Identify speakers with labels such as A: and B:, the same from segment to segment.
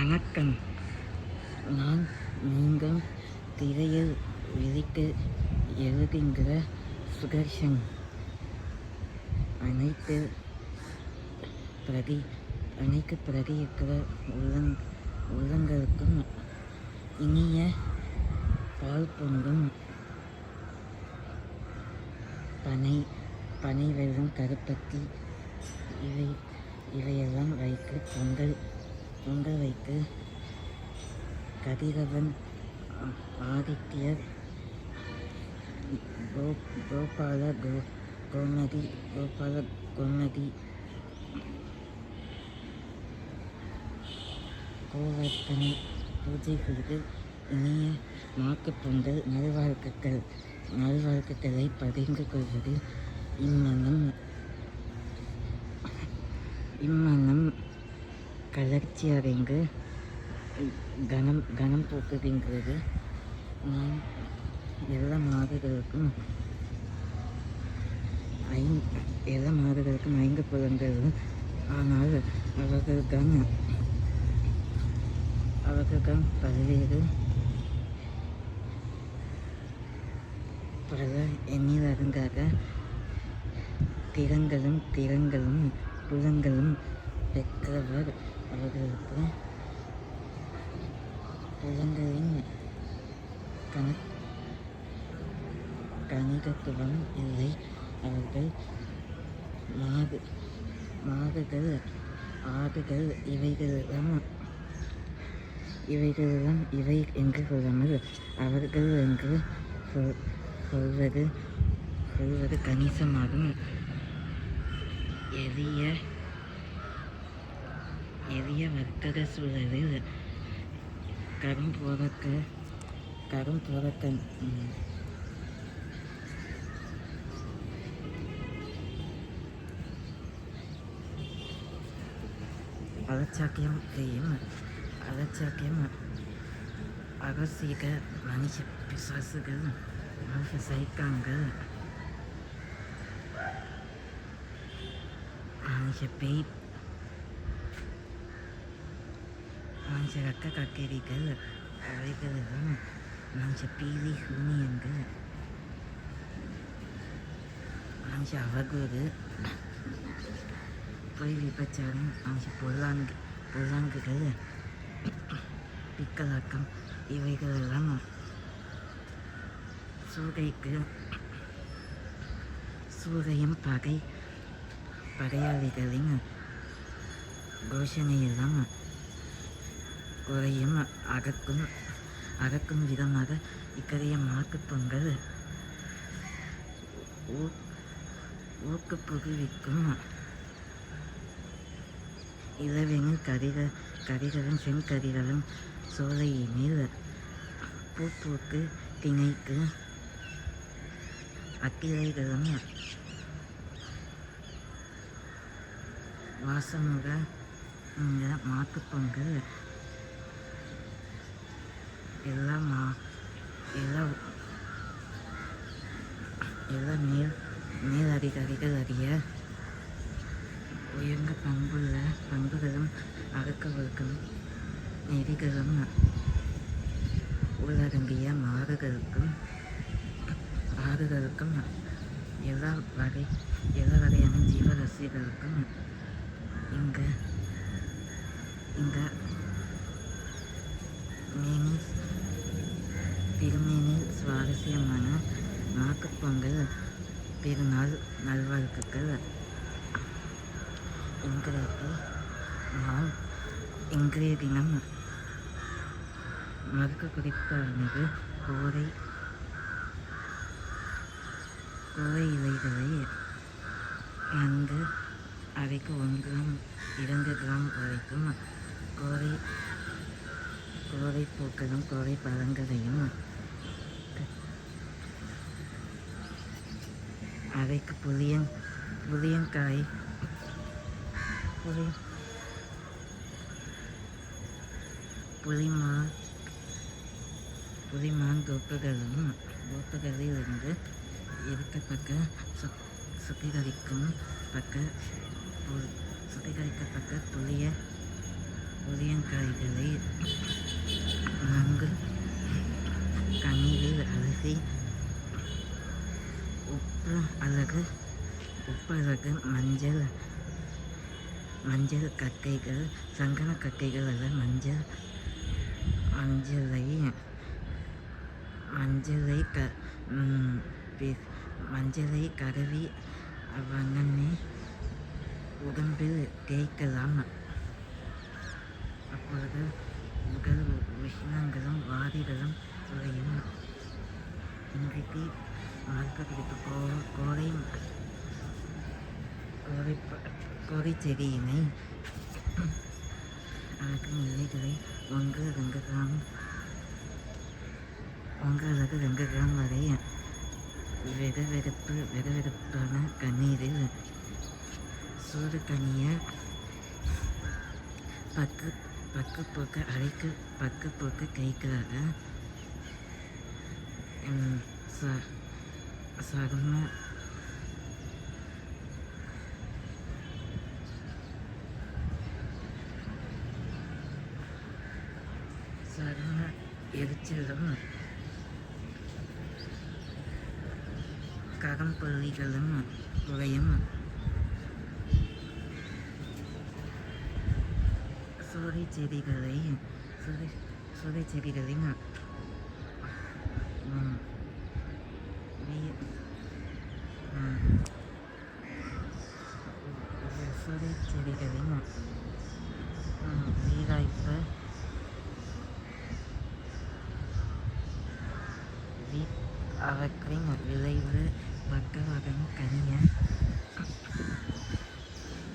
A: வணக்கம். நான் நீங்கள் திரையில் விரித்து எழுதுகின்ற சுதர்ஷன். அனைத்து பிரதி அனைத்து பிரதி இருக்கிற உள்ளங் உள்ளங்களுக்கும் இனிய பால் பொங்கும் பனை பனை வெள்ளம் கருப்பத்தி இவை இவையெல்லாம் வைத்து பொங்கல் தொங்க வைத்து கதிரவன் ஆ- ஆதித்யர் கோ கோபால கோ கோமதி கோபால கோமதி கோவர்த்தனை பூஜைகளுக்கு இனிய மாட்டுப் பொங்கல் நல்வாழ்த்துக்கள். நல்வாழ்த்துக்களை பகிர்ந்து கொள்வது இம்மனம் இம்மனம் கலர்ச்சியாக இங்கு கனம் கனம் போக்குதுங்கிறது எல்லா மாதங்களுக்கும் ஐ எல்லா மாதங்களுக்கும் ஐந்து புலங்கள் ஆனால் அவர்களுக்கான அவர்களுக்கான பல்வேறு பல எண்ணிலருங்காக திறங்களும் திறங்களும் புலங்களும் பெற்றவர் அவர்களுக்கு குழந்தையின் கண கணிதத்துவம் இல்லை. அவர்கள் மாது மாதுகள் ஆடுகள் இவைகளெல்லாம் இவைகளெல்லாம் இவை என்று சொல்லாமல் அவர்கள் என்று சொல் சொல்வது சொல்வது கணிசமாகும். எளிய எளிய வர்த்தக சூழலில் கரும் போதக்க கரும் போதக்க அலச்சாக்கியம் செய்யும் அலச்சாக்கியம் அகசிக மனுஷ பிசாசுகள் மனுஷ சைக்காங்கள் மனுஷ பேய் மனுஷ ரக்க கக்கேரிகள் அவைகளெல்லாம் மஞ்ச பீலி சூனியங்கள் மனுஷ அவகூறு பொய் விபச்சாரம் மனுஷ பொல்லாங்கு பொல்லாங்குகள் பிக்கலாக்கம் இவைகளெல்லாம் சூகைக்கு சூகையும் பகை பகையாளிகளின் கோஷணையெல்லாம் குறையும் அகக்கும் அகக்கும் விதமாக இக்கரைய மாட்டுப் பொங்கல். ஊ- புகுவிக்கும் இளவெனில் கரிக கரிகளும் செங்கரிகளும் சோலையினில் பூப்பூக்கு திணைக்கு அக்கிளைகளும் வாசமுக இந்த எல்லாம்? எல்லாம் எல்லா மா எல்லா மேல் மேல் அதிகாரிகள் அறிய உயர்ந்த பண்புள்ள பண்புகளும் அடக்க நெறிகளும் உள்ளடங்கிய மாறுகளுக்கும் ஆறுகளுக்கும் எல்லா வகை எல்லா வகையான ஜீவராசிகளுக்கும் இங்கே இங்கே மேனி அவசியமான நாக்குப்பொங்கல் பெருநாள் நல்வாழ்த்துக்கள். எங்களுக்கு நாம் இன்றைய தினம் மறுக்க குறிப்பானது கோரை கோரை இலைகளை நன்கு அரைக்கு ஒன்று கிராம் இரண்டு கிராம் வரைக்கும் கோரை கோரை பூக்களும் கோரை பழங்களையும் Ari ke Puling kai. Puling Puling ma. Puling ma Go ke dalam Go ke dari lenda paka Sepi dari kem Paka Sepi dari ke paka Puling ya kai dari Kami பிறகு உப்பழகு மஞ்சள் மஞ்சள் கக்கைகள் சங்கன கக்கைகள் அல்ல மஞ்சள் மஞ்சளை மஞ்சளை க மஞ்சளை கருவி வண்ணமே உடம்பில் தேய்க்கலாம் அப்பொழுது உடல் விஷயங்களும் வாதிகளும் குறையும் இன்றைக்கு மார்க்கெட்டுக்கு கோ கோடை கோடை கோடை செடியினை அழகும் இலைகளை ஒன்று ரெண்டு கிராம் ஒன்று அல்லது ரெண்டு கிராம் வரை வெக வெகப்பு கண்ணீரில் சூடு தனிய பக்கு பக்கு போக்க அரைக்கு பக்கு போக்க கைக்காக ம், ச சரும சரும எரிச்சலும் ககம்புள்ளிகளும் குறையும் சூறை செடிகளை சூறை சூறை செடிகளின் ம், வீ- ம், சூறை செடிகளின் வீராய்ப்பு அவற்றின் விளைவு பக்கவாதம் கனிய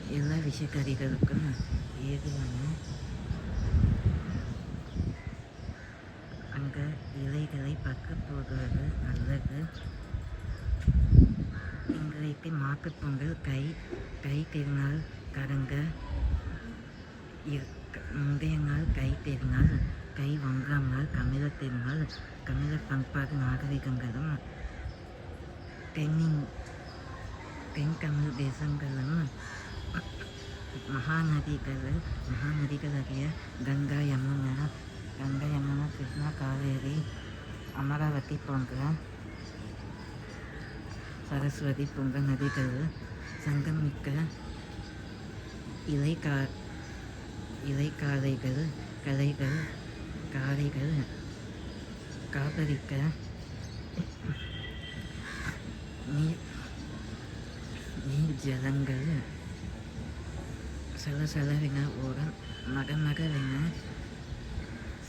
A: எல்லா விஷக்கறிகளுக்கும் ஏதுவான அங்க இலைகளை பக்க போடுவது நல்லது. இன்றைக்கு மாட்டுப்பொங்கல் கை கை திருநாள் கடங்க இரு- முந்தைய நாள் கை திருநாள் கை ஒன்றாம் நாள் தமிழ திருநாள் தமிழ பண்பாடு நாகரிகங்களும் தென்னின் தென் தமிழ் தேசங்களும் மகாநதிகள் மகாநதிகளாகிய கங்கா யமுனா கங்கா யமுனா கிருஷ்ணா காவேரி அமராவதி போன்ற சரஸ்வதி போன்ற நதிகள் சங்கமிக்க இலை கா இலை காளைகள் கலைகள் காளைகள் காதலிக்க நீர் நீர் ஜலங்கள் சலசலவென ஓரம் மகமகவென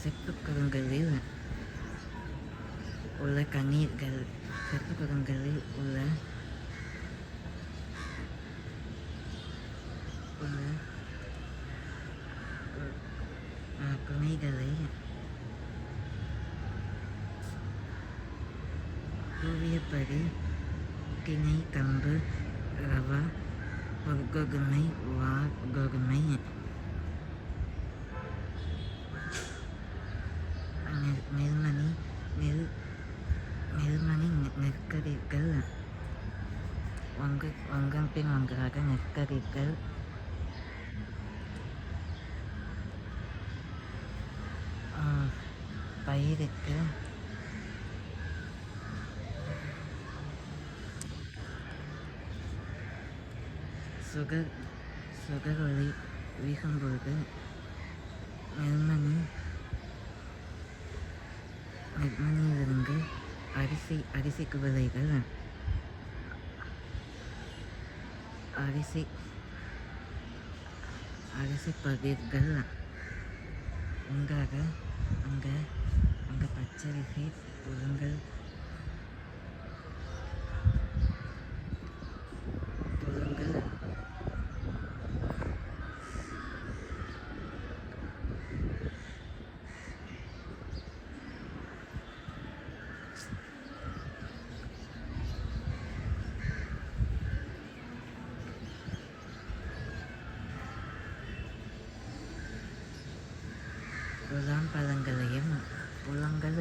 A: செப்புக் குளங்களில் உள்ள கண்ணீர்கள் செப்புக்குளங்களில் உள்ள அஹ், துணைகளை திணை கம்பு ரவா பொற்கொகுமை வா கோகுமை நெல் நெல்மணி நெல் நெல்மணி நெ- நெற்கதிர்கள். வங்க வங்கம் பின் ஒன்றாக நெற்கதிர்கள். பயிருக்கு சுகர் சுகர் ஒளி நெல்மணி நெல்மணியிலிருந்து அரிசி அரிசி குவலைகள் அரிசி அரிசி பகிர்கள் உங்காக அங்கே அந்த பச்சரிசி புழுங்கல் புழுங்கல் புலாம் பழங்களையும் புலங்கள்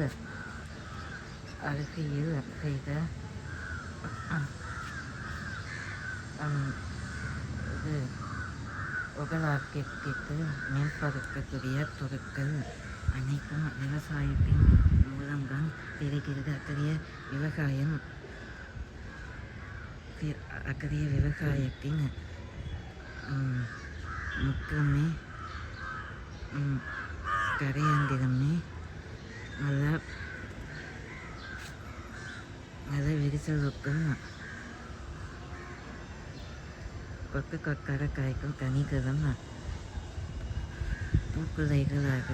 A: அரிசியில் செய்த இது உகலாக்கிற்கு மேம்படுத்தக்கூடிய பொருட்கள் அனைத்தும் விவசாயத்தின் மூலம்தான் தெரிகிறது அத்தகைய விவசாயம் அக்கறைய விவசாயத்தின் முக்கமே முக்கியமே கரையாந்திரமே நல்ல நல்ல விரிசலுக்கும் கொக்கு கொக்கார காய்க்கும் கனிகளும் பூக்குலைகளாக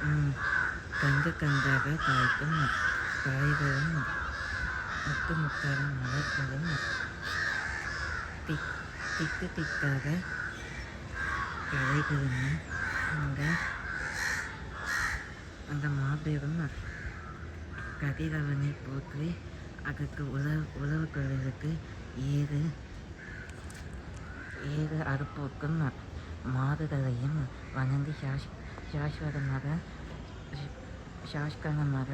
A: ம், கண்டு கண்டாக காய்க்கும் காய்களும் முத்து முத்தான மலர்களும் திக் திக்கு திக்காக கலைகளும் அங்கே அந்த மாபெரும் கதிரவனை போற்றி அதற்கு உழவு உழவு கொள்வதற்கு ஏது ஏது அறுப்போக்கும் மாடுகளையும் வணங்கி சாஷ் சாஸ்வதமாக சாஷ்கரமாக சாஷ்கனமாக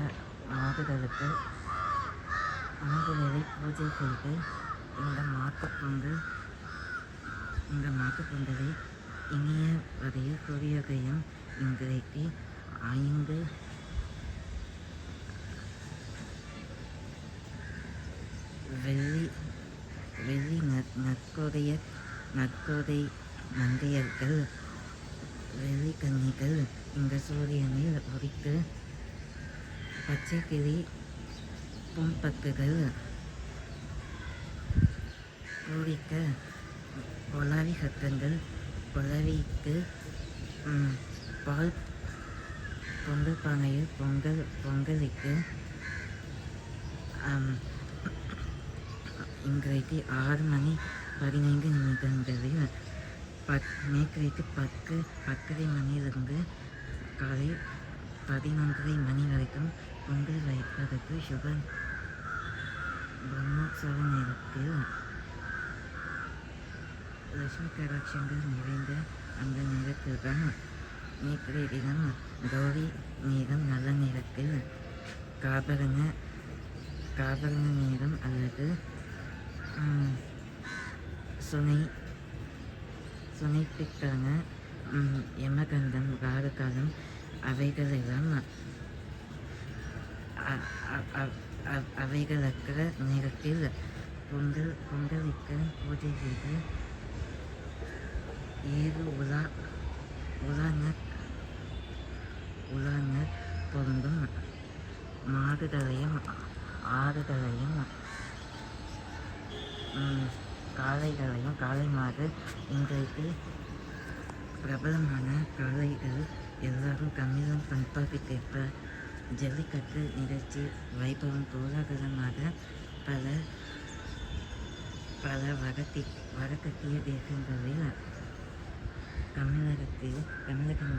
A: மாடுகளுக்கு பூஜை செய்து இந்த மாட்டுப்பொங்கல் இந்த மாட்டுப்பொங்கலை இனிய வகையில் கூறியதையும் இன்றைக்கு ஐந்து. வெள்ளி வெள்ளி நற் நற்கோடைய நற்கோதை மங்கையர்கள் வெள்ளி கன்னிகள் இந்த சூரியனில் உரித்து பச்சை கிளி பும்பக்குகள் பூரிக்க கொலாவி சத்தங்கள் கொலவிக்கு பால் பொங்கல் பானையில் பொங்கல் பொங்கலுக்கு இன்றைக்கு ஆறு மணி பதினைந்து நிமிடங்களில் பத் நேற்றைக்கு பத்து பத்தரை மணியிலிருந்து காலை பதினொன்றரை மணி வரைக்கும் பொங்கல் வைப்பதற்கு சுப பிரம்மோற்சவ நேரத்தில் லட்சுமி கடாட்சங்கள் நிறைந்த அந்த நேரத்தில் தான் நேற்றைய தினம் கௌரி நேரம் நல்ல நேரத்தில் காபரண காபரண நேரம் அல்லது சுனை சுனைப்பிற்கான ம், யமகண்டம் காலகாலம் அவைகளெல்லாம் அ- அவைகளற்ற நேரத்தில் பொங்கல் பொங்கலுக்கு பூஜை செய்து ஏறு உலா உலான உலர்ந்து பொருந்தும் மாடுகளையும் ஆடுகளையும் காளைகளையும் காளை மாடு இன்றைக்கு பிரபலமான காளைகள் எல்லாரும் தமிழும் பண்பாட்டுக்கேற்ப ஜல்லிக்கட்டு நிகழ்ச்சி வைபவம் கோலாகலமாக பல பல வடத்தி வடக்கத்திய தேசங்களில் தமிழகத்தில் தமிழகம்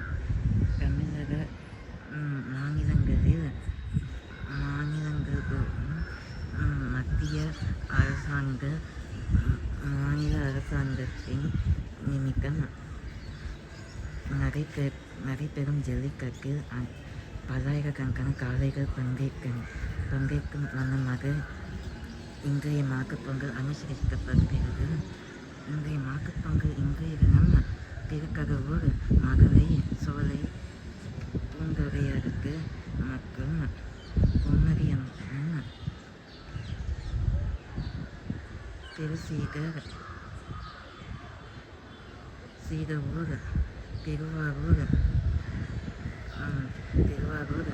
A: பெரும் ஜல்லிக்கட்டில் பல்லாயிரக்கணக்கான காளைகள் பங்கேற்கும் பங்கேற்கும் வண்ணமாக இன்றைய மாக்குப்பொங்கல் அனுசரிக்கப்படுகிறது இன்றைய மாக்குப்பொங்கல் இன்றைய தினம் திருக்ககவூர் மதுரை சோலை பூந்துரையருக்கு மற்றும் பொன்னரியம் திருசீகர் சீதவூர் திருவாரூர் திருவாரூர்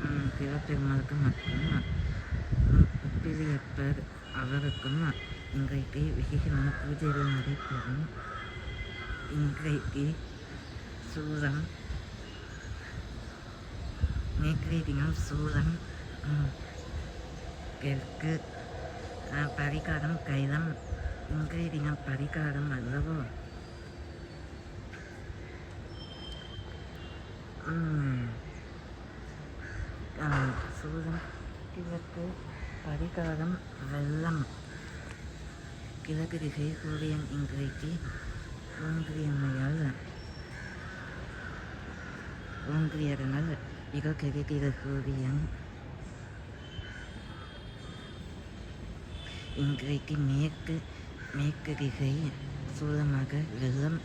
A: ம், சிவபெருமாளுக்கு மற்றும் ம், அவருக்கும் இன்றைக்கு விசேஷமான பூஜைகள் நடைபெறும் இன்றைக்கு சூரம் நேற்றைய தினம் சூலம் தெற்கு பரிகாரம் கைலம் இன்றைய தினம் பரிகாரம் அல்லவோ ம். ஆம், கிழக்கு பரிகாரம் வெள்ளம். கிழக்கு திசை சூரியன் இன்றைக்கு தோன்றியமையால் தோன்றியதனால் மிக கிடைக்கிற சூரியன் இன்றைக்கு மேற்கு மேற்கு திசை சூழமாக வெள்ளம்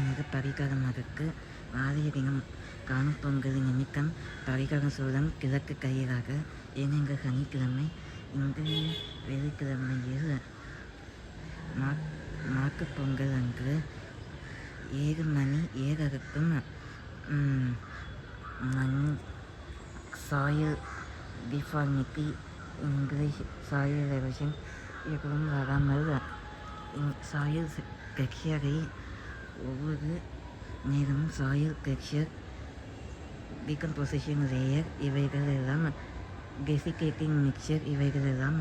A: என்ற பரிகாரமாகக்கு நாளைய தினம் காணும் பொங்கல் நிமித்தம் பரிகரசூலம் கிழக்கு கையிலாக ஏனெங்க சனிக்கிழமை இன்றைய வெள்ளிக்கிழமையில் மா மாட்டுப் பொங்கல் அன்று ஏழு மணி ஏழரைக்கும் ம், மண் சாயல் டிஃபார்மிட்டி இங்கிலீஷ் சாயல் எரோஷன் எதுவும் வராமல் இங்- சாயல் ஒவ்வொரு நேரமும் சாயல் கட்சியர் டீகம்போசிஷன் லேயர் இவைகள் எல்லாம் டெசிகேட்டிங் மிக்சர் இவைகள் எல்லாம்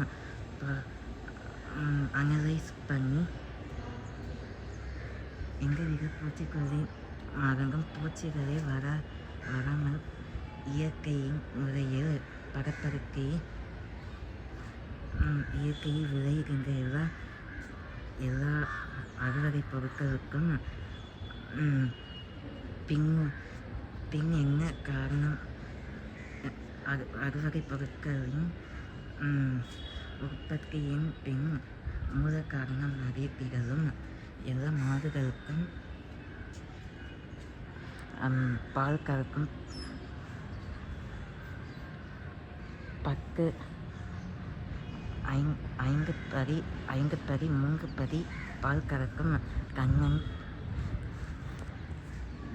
A: அனலைஸ் பண்ணி எந்தவித பூச்சிக்கொல்லி அரங்கம் பூச்சிகளே வர வராமல் இயற்கையின் முறையில் படப்படுத்தி இயற்கையில் விளைகின்ற எல்லா எல்லா அறுவடை பொருட்களுக்கும் பின் பின் என்ன காரணம் அறு அறுவடை பொருட்களின் உற்பத்தியின் பின் மூல காரணம் அறியத்திலும் எல்லா மாடுகளுக்கும் பால் கறக்கும் பத்து ஐந் ஐந்து படி ஐந்து படி மூன்று படி பால் கறக்கும் கண்ணன்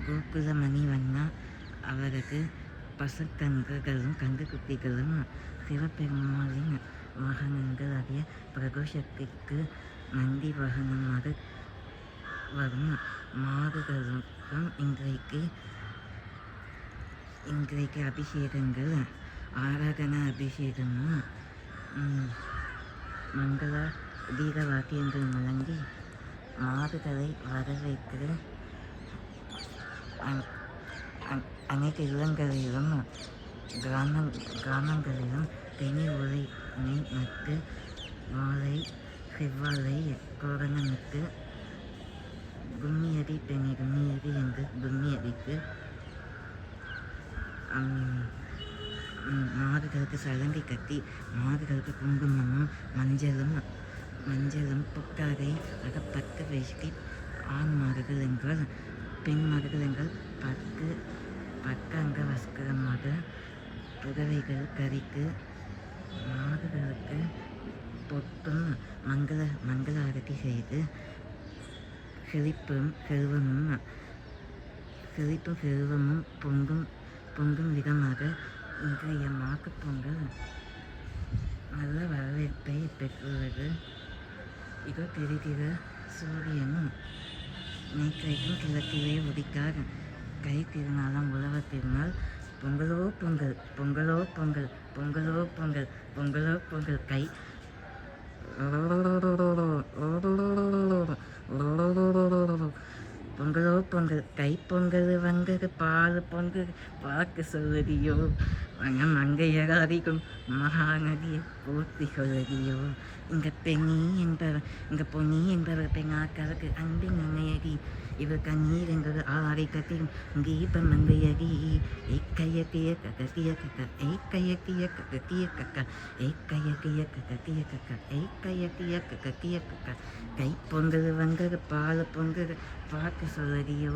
A: கோகுலமணி வண்ணா அவரது பசுக்கன்றுகளும் கன்றுக்குட்டிகளும் சிவபெருமாளின் வாகனங்கள் ஆகிய பிரகோஷத்திற்கு நந்தி வாகனமாக வரும் மாடுகளுக்கும் இன்றைக்கு இன்றைக்கு அபிஷேகங்கள் ஆராதன அபிஷேகமும் மங்கள தீர வாக்கியங்கள் முழங்கி மாடுகளை வரவேற்று அனைத்து இல்லங்களிலும் கிராம கிராமங்களிலும் தெனி உரை நட்டு மாலை செவ்வாழை கோரணமிட்டு கும்மியடி பெணி கும்மியடி என்று கும்மியடிக்கு மாடுகளுக்கு சலங்கை கட்டி மாடுகளுக்கு குங்குமமும் மஞ்சளும் மஞ்சளும் புட்டாரை அகப்பட்டு வேஷ்டி ஆண் மாடுகள் என்றால் பெண் மாடுகள் என்றால் பக்கு பக்க அங்க வஸ்திரமாக புடவைகள் கறிக்கு மாடுகளுக்கு பொட்டும் மங்கள மங்கள ஆரத்தி செய்து செழிப்பும் செல்வமும் செழிப்பும் செல்வமும் பொங்கும் பொங்கும் விதமாக இன்றைய மாட்டுப் பொங்கல் நல்ல வரவேற்பை பெற்றுள்ளது. இதோ தெரிகிற சூரியனும் நேற்றைக்கும் கிழக்கிலே உதிக்கார் கை திருநாளாம் உழவர் திருநாள் பொங்கலோ பொங்கல் பொங்கலோ பொங்கல் பொங்கலோ பொங்கல் பொங்கலோ பொங்கல். கை. பொங்கலோ பொங்கல் கை பொங்கல் வங்கது பால் பொங்கல் வாக்கு சொல்லுதியோ வங்க மங்கையராதிக்கும் மகாநதியை போற்றி கொள்வதியோ இங்கே பெண்ணி என்பவர் இங்கே பொன்னி என்பவர் பெண்ணாக்களுக்கு அன்பின் அன்னையடி இவர் கண்ணீரங்கள் ஆரை கட்டியும் தீபம் மங்கையடி. ஏக்கையக்கிய ககத்திய கக்க ஏக்கையக்கிய ககத்திய கக்க ஏக்கையக்கிய ககத்திய கக்க ஏக்கையக்கிய ககத்திய கக்க கை பொங்கல் வங்கது பால் பொங்கல் பார்க்க சொல்லடியோ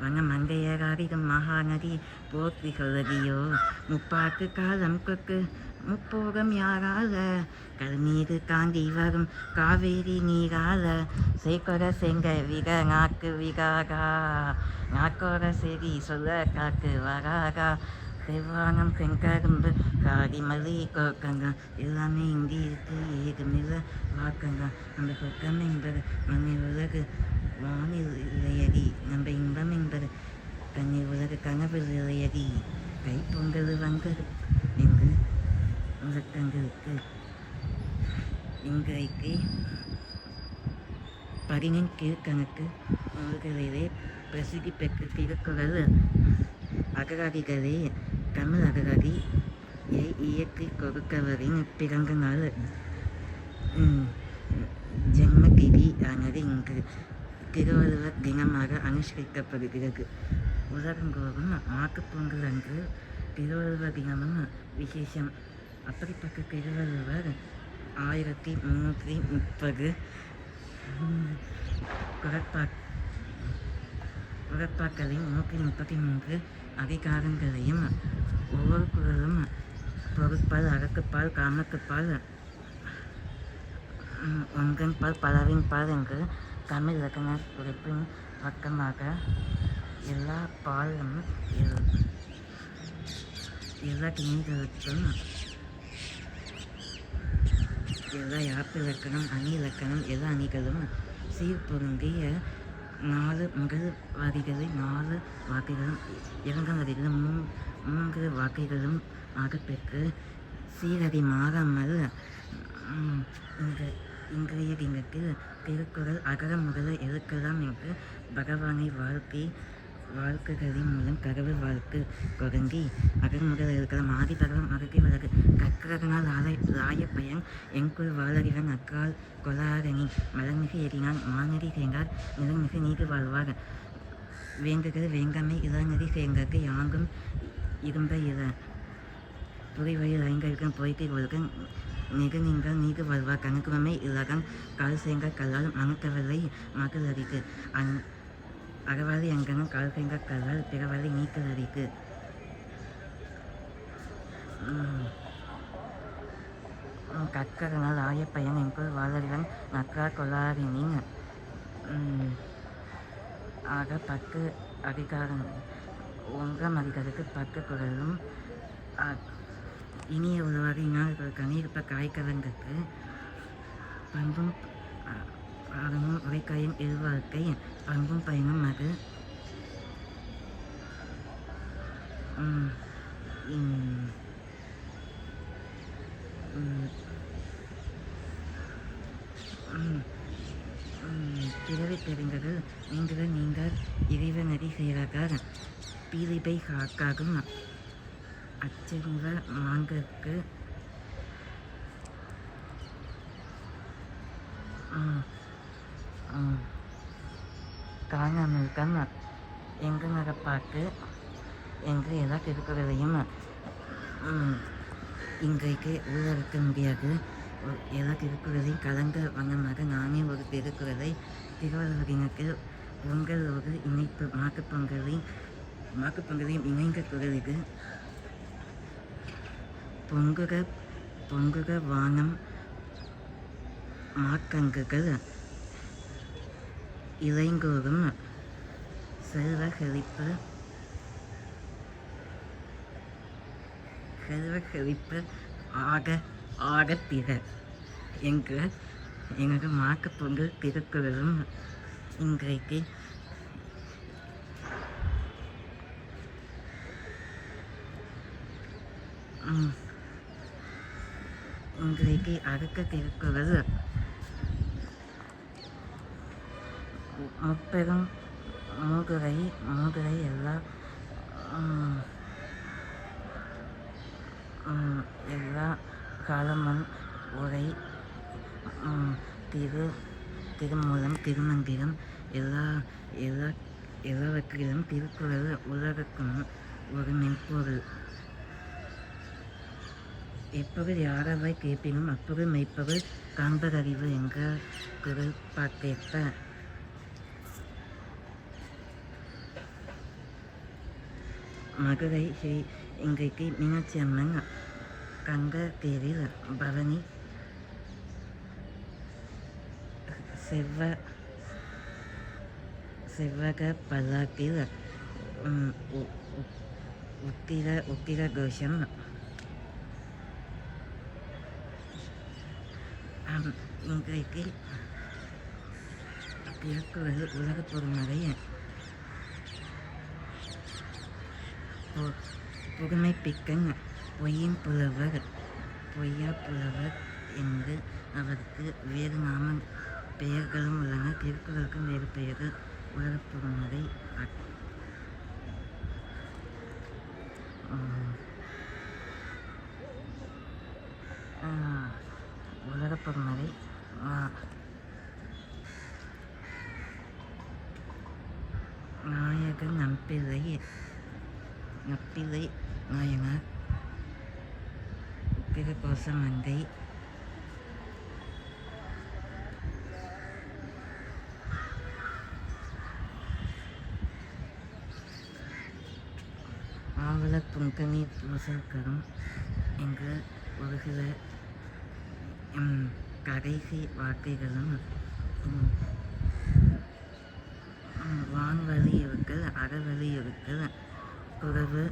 A: வங்க மங்கையராதிகம் மகாநதி போற்றி சொல்லடியோ. முப்பாக்கு காலம் கொக்கு முப்போகம் யாரால? கல்நீர் தாண்டி வரும் காவேரி நீரால. சேக்கொர செங்க விக நாக்கு விகாகா. நாக்கோர செடி சொல்ல காக்கு வராகா. செவ்வானம் செங்கரும்பு காடி மல்லி கோக்கங்க. எல்லாமே இங்கே இருக்கு ஏகமில்ல வாக்கங்க. அந்த சொர்க்கம் என்பது மண்ணில் உலகு வானில் இல்லையடி நம்ம இன்பம் என்பது தண்ணி உலக கனவில் இல்லையடி கை பொங்கல் வங்கல் என்று முழக்கங்களுக்கு இன்றைக்கு பதினெண் கீழ்கணக்கு நூல்களிலே பிரசித்தி பெற்ற திருக்குறள் அகராதிகளே தமிழ் அகராதி இயக்கி கொடுக்கவரின் பிறந்த நாள் ஜென்மதிதி ஆனது இன்று திருவள்ளுவர் தினமாக அனுஷ்டிக்கப்படுகிறது. உலகங்கோறும் மாட்டுப் பொங்கல் அன்று திருவள்ளுவர் தினமும் விசேஷம். அப்படிப்பட்ட திருவள்ளுவர் ஆயிரத்தி முந்நூற்றி முப்பது. குரட்பா குரட்பாக்களின் நூற்றி முப்பத்தி மூன்று அதிகாரங்களையும் ஒவ்வொரு குரலும் பொருட்பால் அறக்குப்பால் காமத்துப்பால் ஒன்றின்பால் பால் பலரின் பால் என்று தமிழ் இலக்கண குறிப்பின் பக்கமாக எல்லா பாலும் எல்லா கிணிகளுக்கும் இருக்கிறதா யாப்பு இலக்கணம் அணி இலக்கணம் எது அணிகளும்? சீர்பொருந்திய நாலு முதல் வரிகளை நாலு வாக்குகளும் இரண்டாம் வரிகளும் மூ மூன்று வாக்குகளும் ஆகப்பெற்று சீரடி மாறாமல் இன்று இந்த இன்றைய தினத்தில் திருக்குறள் அகர முதல எழுக்கலாம் என்று பகவானை வாழ்க்கை வாழ்க்கைகளின் மூலம் கடவுள் வாழ்க்கை தொடங்கி அகர இருக்கிற மாதி ஆதி பகவம் அகத்தி கக்கரகனால் ஆலை ராய பயன் எங்குள் வாழறிவன் அக்கால் கொலாரணி மலர்மிகு எறினான் மாநெறி சேர்ந்தார் நிலமிகு நீதி வாழ்வார் வேங்குகள் வேங்காமை இளநதி சேர்ந்தற்கு யாங்கும் இரும்ப இல புரிவழி ஐங்கருக்கும் பொய்கை ஒழுக்கம் நிக நீங்கள் நீக்கு வருவார் கணக்குவமை இலகம் கால் சேங்க கல்லால் அணுக்கவலை மகள் அந் அகவாதி எங்கனும் கால் சேங்க கல்லால் பிறவாது நீக்கல் அரிக்கு. கற்கரனால் பையன் எங்குள் வாழறிவன் நக்கா கொலாரினின் ஆக பக்கு அதிகாரம் ஒன்றாம் அதிகாரத்துக்கு பத்து குரலும் இனிய உருவாக இன்னார்கள் கனியிருப்ப காய்கலங்களுக்கு பண்பும் அ- அறமும் உரைக்காயும் எழுவாழ்க்கை பண்பும் பயனும் அது பிறவி தெரிந்ததில் நீங்கள் நீங்கள் இறைவனடி செய்கிறார் பீலிபை காக்காகும் அச்சங்க மாங்கற்கு காணாமல் எங்கு நடப்பாட்டு எங்கே எல்லா திருக்குறளையும் இன்றைக்கு ஊழலுக்க முடியாது. எதா எல்லா திருக்குறளையும் கலந்த வண்ணமாக நானே ஒரு திருக்குறளை திருவள்ளுவர் பொங்கல் ஒரு இணைப்பு மாட்டுப் மாட்டுப்பொங்கலையும் இணைந்த குரல் இது. பொங்குக பொங்குக வானம் மாக்கங்குகள் இளைங்கோரும் செல்வ செழிப்பு செல்வ செழிப்பு ஆக ஆகத்திக என்று எனது மாக்கு பொங்கல் திருக்குறளும் இன்றைக்கு. இன்றைக்கு அடுக்க திருக்குறள் முப்பெரும் மூதுரை மூதுரை எல்லா எல்லா காலமும் உரை திரு திருமூலம் திருமந்திரம் எல்லா எல்லா எல்லாவற்றிலும் திருக்குறள் உலகக்கும் ஒரு மென்பொருள். எப்பொருள் யாரவை கேட்பினும் அப்பொருள் மெய்ப்பொருள் காண்பதறிவு என்ற குரல் பார்த்தேற்ப மதுரை ஸ்ரீ இன்றைக்கு மீனாட்சி அம்மன் கங்க தேரில் பவனி செவ்வ செவ்வக பல்லாக்கில் உத்திர உத்திர கோஷம். ஆம், இன்றைக்கு திருக்குறள் உலக பொறுமறை புதுமைப்பிக்கன் பொய்யின் புலவர் பொய்யா புலவர் என்று அவருக்கு வேறு நாம பெயர்களும் உள்ளன திருக்குறளுக்கும் வேறு பெயர்கள் உலக பவள துங்கனி பூசல்கரும் எங்கள் ஒரு சில கடைசி வார்த்தைகளும் வான்வழி இருக்கல் அறவழி இருக்கல் குறவு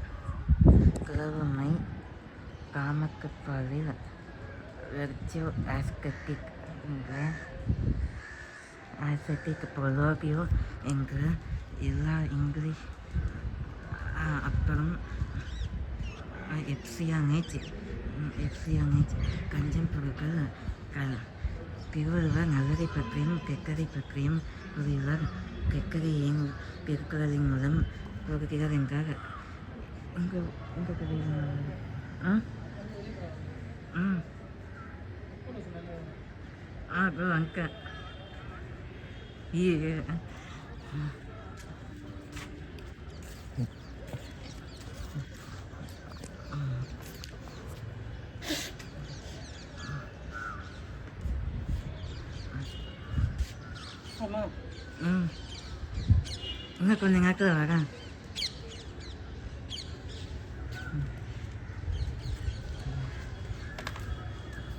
A: குறவுமை காமக்கப்பாலில் வெர்ஜோ ஆஸ்கட்டிக் என்ற ஆஸ்கட்டிக் பொலோபியோ என்ற எல்லா இங்கிலீஷ் அப்புறம் எப்சியானேஜ் எப்சியானேஜ் கஞ்சம் பொருட்கள் க திருவள்ளுவர் நல்லதை பற்றியும் கெட்டதை பற்றியும் கூறியுள்ளார் கெட்டதை ஏன் திருக்குறளின் மூலம் கூறுகிறார் என்றார் உங்கள் உங்கள் கதையில் ஆ ம் ஆ ப்ரோ அங்க வரேன்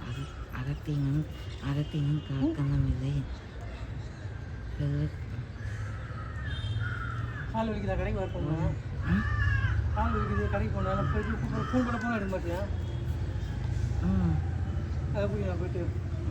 A: அக- அகத்தினும் அகத்தினும் காக்கணும் இல்லை.
B: வலிக்குதா கடைக்கு வர போகணும்
A: ம்
B: கால் வலிக்குது கடைக்கு போகணும் போயிட்டு ஃபோன் பண்ண போன எடுக்க மாட்டியா
A: ம்
B: அதை போய் நான் போயிட்டு